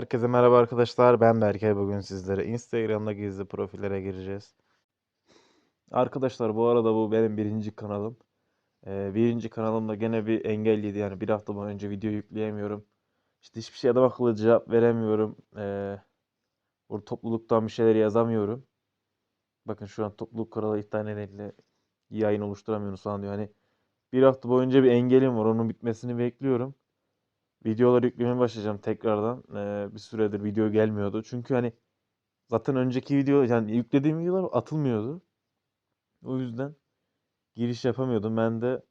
Herkese merhaba arkadaşlar. Ben Berkay. Bugün sizlere Instagram'da gizli profillere gireceğiz. Arkadaşlar bu arada bu benim birinci kanalım. Ee, birinci kanalımda gene bir engel yedi. Yani bir hafta boyunca video yükleyemiyorum. İşte hiçbir şey adam akıllı cevap veremiyorum. Ee, burada topluluktan bir şeyler yazamıyorum. Bakın şu an topluluk kanalı iptal nedeniyle yayın oluşturamıyoruz falan diyor. Hani bir hafta boyunca bir engelim var. Onun bitmesini bekliyorum. Videoları yüklemeye başlayacağım tekrardan. Ee, bir süredir video gelmiyordu. Çünkü hani zaten önceki video yani yüklediğim videolar atılmıyordu. O yüzden giriş yapamıyordum. Ben de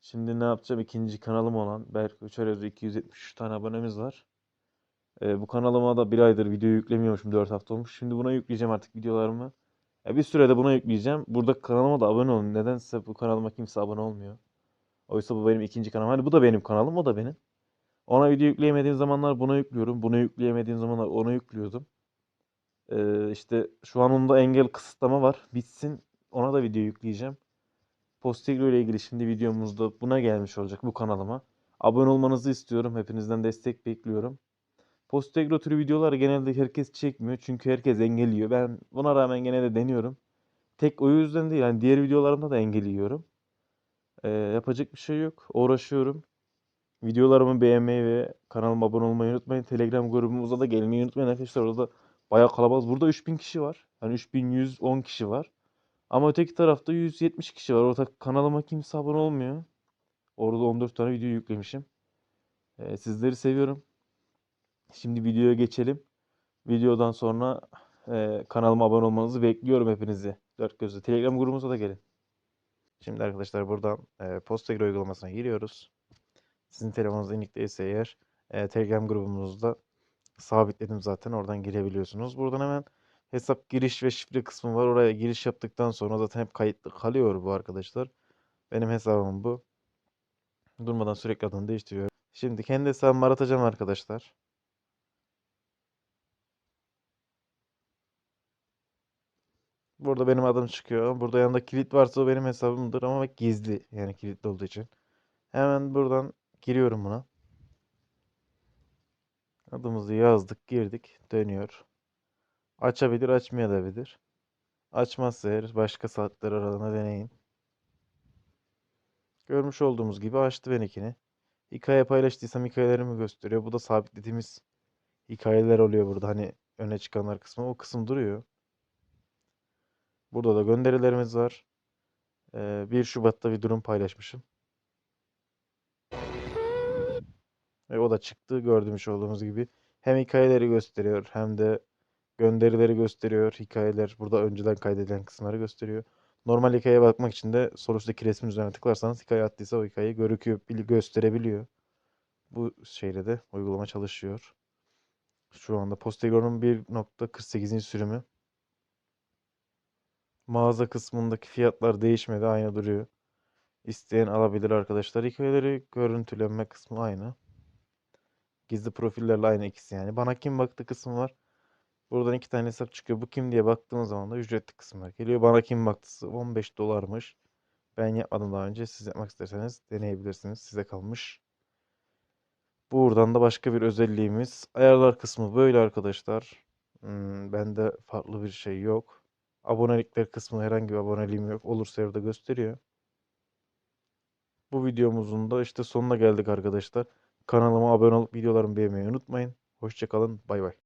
şimdi ne yapacağım? İkinci kanalım olan Berk Uçarözü 273 tane abonemiz var. Ee, bu kanalıma da bir aydır video yüklemiyormuşum. 4 hafta olmuş. Şimdi buna yükleyeceğim artık videolarımı. Ya bir sürede buna yükleyeceğim. Burada kanalıma da abone olun. Nedense bu kanalıma kimse abone olmuyor. Oysa bu benim ikinci kanalım. Hani bu da benim kanalım, o da benim. Ona video yükleyemediğim zamanlar buna yüklüyorum. Bunu yükleyemediğim zamanlar ona yüklüyordum. Ee, işte şu an onda engel kısıtlama var. Bitsin ona da video yükleyeceğim. Postegro ile ilgili şimdi videomuzda buna gelmiş olacak bu kanalıma. Abone olmanızı istiyorum. Hepinizden destek bekliyorum. Postegro türü videolar genelde herkes çekmiyor. Çünkü herkes engelliyor. Ben buna rağmen gene de deniyorum. Tek o yüzden değil. Yani diğer videolarımda da engelliyorum. Ee, yapacak bir şey yok. Uğraşıyorum. Videolarımı beğenmeyi ve kanalıma abone olmayı unutmayın. Telegram grubumuza da gelmeyi unutmayın arkadaşlar. Orada bayağı kalabalık. Burada 3000 kişi var. Yani 3110 kişi var. Ama öteki tarafta 170 kişi var. Orada kanalıma kimse abone olmuyor. Orada 14 tane video yüklemişim. Ee, sizleri seviyorum. Şimdi videoya geçelim. Videodan sonra e, kanalıma abone olmanızı bekliyorum hepinizi. Dört gözle. Telegram grubumuza da gelin. Şimdi arkadaşlar buradan e, Postgre uygulamasına giriyoruz. Sizin telefonunuzda indikteyse eğer e, Telegram grubumuzda sabitledim zaten. Oradan girebiliyorsunuz. Buradan hemen hesap giriş ve şifre kısmı var. Oraya giriş yaptıktan sonra zaten hep kayıtlı kalıyor bu arkadaşlar. Benim hesabım bu. Durmadan sürekli adını değiştiriyorum. Şimdi kendi hesabımı aratacağım arkadaşlar. Burada benim adım çıkıyor. Burada yanında kilit varsa o benim hesabımdır ama gizli. Yani kilitli olduğu için. Hemen buradan giriyorum buna. Adımızı yazdık, girdik, dönüyor. Açabilir, açmayabilir. Açmazsa eğer başka saatler aralığına deneyin. Görmüş olduğumuz gibi açtı benimkini. Hikaye paylaştıysam hikayelerimi gösteriyor. Bu da sabitlediğimiz hikayeler oluyor burada. Hani öne çıkanlar kısmı. O kısım duruyor. Burada da gönderilerimiz var. Ee, 1 Şubat'ta bir durum paylaşmışım. Ve o da çıktı gördüğümüz olduğumuz gibi. Hem hikayeleri gösteriyor hem de gönderileri gösteriyor. Hikayeler burada önceden kaydedilen kısımları gösteriyor. Normal hikayeye bakmak için de üstteki resmin üzerine tıklarsanız hikaye attıysa o hikayeyi görüküyor, bil- gösterebiliyor. Bu şeyle de uygulama çalışıyor. Şu anda Postego'nun 1.48. sürümü. Mağaza kısmındaki fiyatlar değişmedi, aynı duruyor. İsteyen alabilir arkadaşlar. Hikayeleri görüntülenme kısmı aynı. Gizli profillerle aynı ikisi yani. Bana kim baktı kısmı var. Buradan iki tane hesap çıkıyor. Bu kim diye baktığımız zaman da ücretli kısımlar geliyor. Bana kim baktısı 15 dolarmış. Ben yapmadım daha önce. Siz yapmak isterseniz deneyebilirsiniz. Size kalmış. Buradan da başka bir özelliğimiz. Ayarlar kısmı böyle arkadaşlar. Hmm, bende farklı bir şey yok. Abonelikler kısmı herhangi bir aboneliğim yok. Olursa orada gösteriyor. Bu videomuzun da işte sonuna geldik arkadaşlar. Kanalıma abone olup videolarımı beğenmeyi unutmayın. Hoşçakalın. Bay bay.